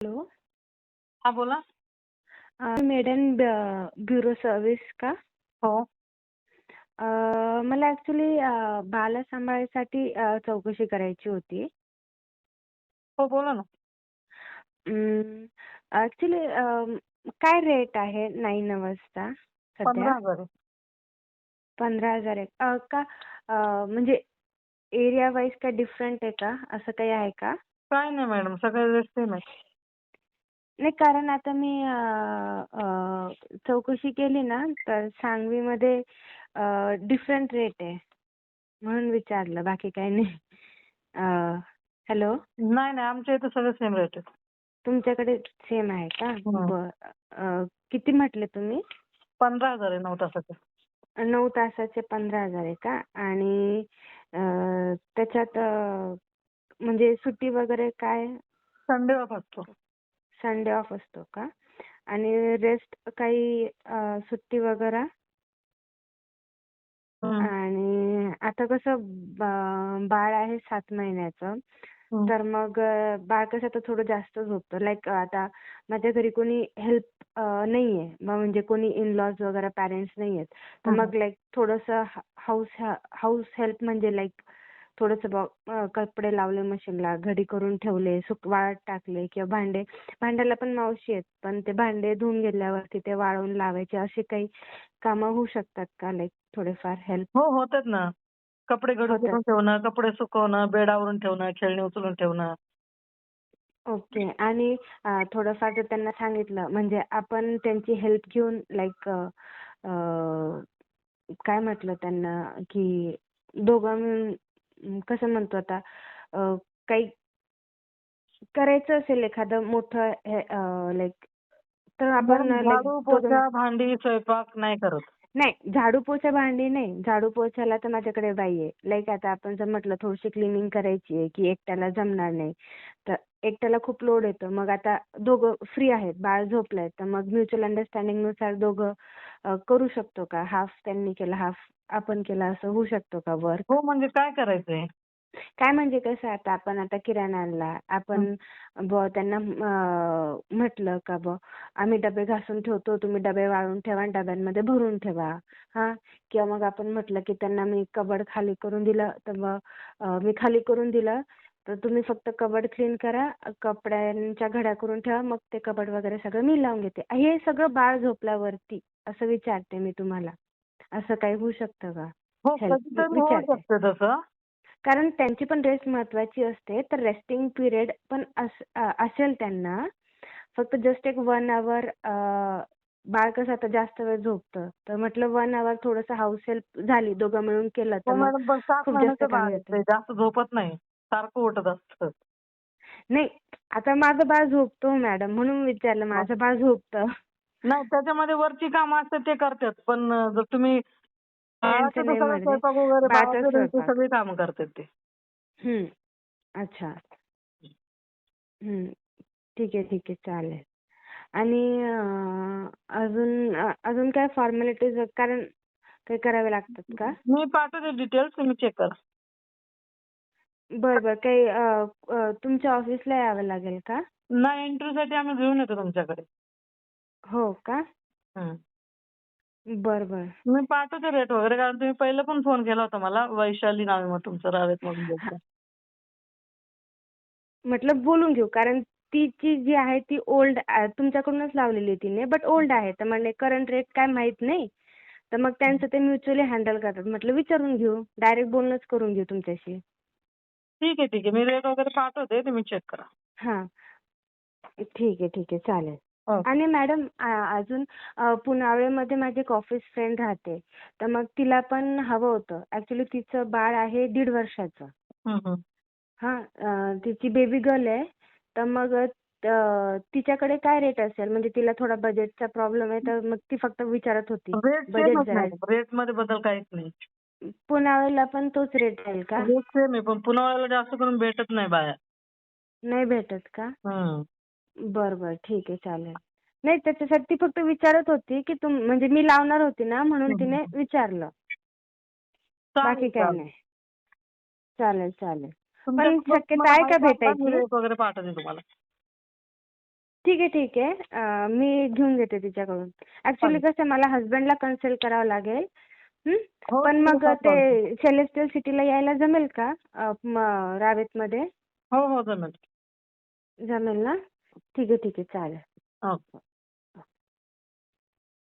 Hello. हा बोला. Maiden bureau service का? हो. मला ॲक्च्युली बाला सांभाळायसाठी चौकशी करायची होती. हो बोला ना. ॲक्च्युली काय रेट आहे नाईन अवर्सचा पंधरा सध्या हजार आहे. पंधरा हजार आहे. अं, का अं, म्हणजे एरिया वाईज काय डिफरंट आहे का? असं काही आहे का? काय नाही मॅडम सगळे रेट सेम आहे. नाही कारण आता मी चौकशी केली ना तर सांगवीमध्ये डिफरंट रेट आहे. म्हणून विचारलं बाकी काही नाही. हॅलो? नाही नाही आमच्या इथे सगळे सेम रेट आहेत तुमच्याकडे सेम आहे का. बर किती म्हटले तुम्ही? पंधरा हजार आहे नऊ तासाचे. नऊ तासाचे पंधरा हजार आहे का? आणि त्याच्यात म्हणजे सुट्टी वगैरे काय? संडे ऑफ असतो. संडे ऑफ असतो का आणि रेस्ट काही सुट्टी वगैरे हं. आणि आता कसं बाळ आहे सात महिन्याचं हं. तर मग बाळ कसं आता थोडं जास्त झोपतं लाईक आता माझ्या घरी कोणी हेल्प नाहीये म्हणजे कोणी इन लॉज वगैरे पॅरेंट्स नाहीयेत तर. मग लाईक थोडंसं हाऊस हाऊस हेल्प म्हणजे लाईक थोडंसं कपडे लावले मशीनला घडी करून ठेवले सुक वाळत टाकले किंवा भांडे. भांड्याला पण मावशी आहेत पण ते भांडे धुवून गेल्यावरती ते वाळवून लावायचे. अशी काही कामं होऊ शकतात का? लाईक थोडेफार हेल्प हो होतात ना. कपडे घडी. करून ठेवणं कपडे सुकवणं बेड आवरून ठेवणं खेळणी उचलून ठेवणं. ओके. आणि थोडंफार जर त्यांना सांगितलं म्हणजे आपण त्यांची हेल्प घेऊन लाईक काय म्हटलं त्यांना की दोघं मिळून कसं म्हणतो आता काही करायचं असेल एखादं मोठं लाईक तर आपण झाडू पोछा भांडी स्वयंपाक नाही करत. नाही झाडू पोछा भांडी नाही. झाडू पोछाला तर माझ्याकडे बाई आहे. लाईक आता आपण जर म्हटलं थोडीशी क्लिनिंग करायची आहे की एकट्याला जमणार नाही तर एकट्याला खूप लोड येतो. मग आता दोघं फ्री आहेत बाळ झोपलंय तर मग म्युच्युअल अंडरस्टँडिंगनुसार दोघं करू शकतो का? हाफ त्यांनी केलं हाफ आपण केलं असं होऊ शकतो का वर्क हो म्हणजे काय करायचंय? काय म्हणजे कसं आता आपण आता किराणा आणला. आपण ब त्यांना अं, म्हटलं का ब आम्ही डबे घासून ठेवतो तुम्ही डबे वाळून ठेवा आणि डब्यांमध्ये भरून ठेवा. हा? किंवा मग आपण म्हटलं की त्यांना मी कबड खाली करून दिलं तर मग अं, मी खाली करून दिलं तर तुम्ही फक्त कबड क्लीन करा कपड्यांच्या घड्या करून ठेवा मग ते कबड वगैरे सगळं मी लावून घेते. हे सगळं बाळ झोपल्यावरती असं विचारते मी तुम्हाला. असं काही होऊ शकतं का? हो Help कधीतरी होऊ विचारते. शकतं तसं. कारण त्यांची पण रेस्ट महत्वाची असते. तर रेस्टिंग पिरियड पण अस- अ- असेल त्यांना. फक्त जस्ट एक वन आवर बाळ कसं आता जास्त वेळ झोपतं. तर म्हटलं वन आवर थोडंसं हाऊस हेल्प झाली दोघं मिळून केलं तर हो मग मॅडम पण सात खूप महिन्याचं जास्त बाळ कमी जास्त झोपत नाही. सारखं उठत असतं. नाही आता माझं बाळ झोपतो मॅडम. म्हणून विचारलं माझं बाळ झोपतं. नाही त्याच्यामध्ये वरची कामं असतात ते करतात. पण जर तुम्ही तर सगळं स्वयंपाक वगैरे स्वयंपाक. सगळी कामं करतात ते. हम्म. अच्छा. हम्म. ठीक आहे ठीक आहे. चालेल. आणि अं, अजून अं, अजून काय फॉर्मॅलिटीज कारण काही करावे लागतात का? मी पाठवते डिटेल्स तुम्ही चेक करा. बरं बरं. काही अं, अं, तुमच्या ऑफिसला यावं लागेल का? नाही एंट्रीसाठी आम्ही घेऊन येतो तुमच्याकडे. हो का? हं. बरं बरं. मी पाठवते रेट वगैरे कारण तुम्ही पहिलं पण फोन केला होता मला वैशाली नाव आहे मग तुमचं रावेत म्हणून बोलता म्हटलं बोलून घेऊ कारण तिची जी आहे ती ओल्ड तुमच्याकडूनच लावलेली तिने बट ओल्ड आहे. तर म्हणजे करंट रेट काय माहीत नाही? तर मग त्यांचं ते म्युच्युअली हँडल करतात. म्हटलं विचारून घेऊ डायरेक्ट बोलणंच करून घेऊ तुमच्याशी. ठीक आहे ठीक आहे. मी रेट वगैरे पाठवते तुम्ही चेक करा. हां. ठीक आहे ठीक आहे. चालेल. आणि मॅडम अजून पुनावळेमध्ये माझी एक ऑफिस फ्रेंड राहते. तर मग तिला पण हवं होतं. ॲक्च्युली तिचं बाळ आहे दीड वर्षाचं. हं, हं. हां तिची बेबी गर्ल आहे. तर मग तिच्याकडे काय रेट असेल? म्हणजे तिला थोडा बजेटचा प्रॉब्लेम आहे तर मग ती फक्त विचारत होती. रेटमध्ये बदल काहीच नाही. पुनावळेला पण तोच रेट राहील का? रेट सेम आहे पण पुण्यावाल्याला जास्त करून भेटत नाही बाया. नाही भेटत का? हं. बरं बरं ठीक आहे चालेल. नाही त्याच्यासाठी ती फक्त विचारत होती की तुम म्हणजे मी लावणार होती ना म्हणून तिने. विचारलं. बाकी काही. नाही. चालेल चालेल. पण शक्यता आहे का भेटायची? रेट वगैरे पाठवते तुम्हाला. ठीक आहे ठीक आहे. मी घेऊन घेते तिच्याकडून. ऍक्च्युली कसं मला हस्बंडला कन्सल्ट करावं लागेल. हं? पण मग ते सेलेस्टियल सिटीला यायला जमेल का? अं, म- रावेतमध्ये? हो हो जमेल. जमेल ना? ठीक आहे ठीक आहे. चालेल.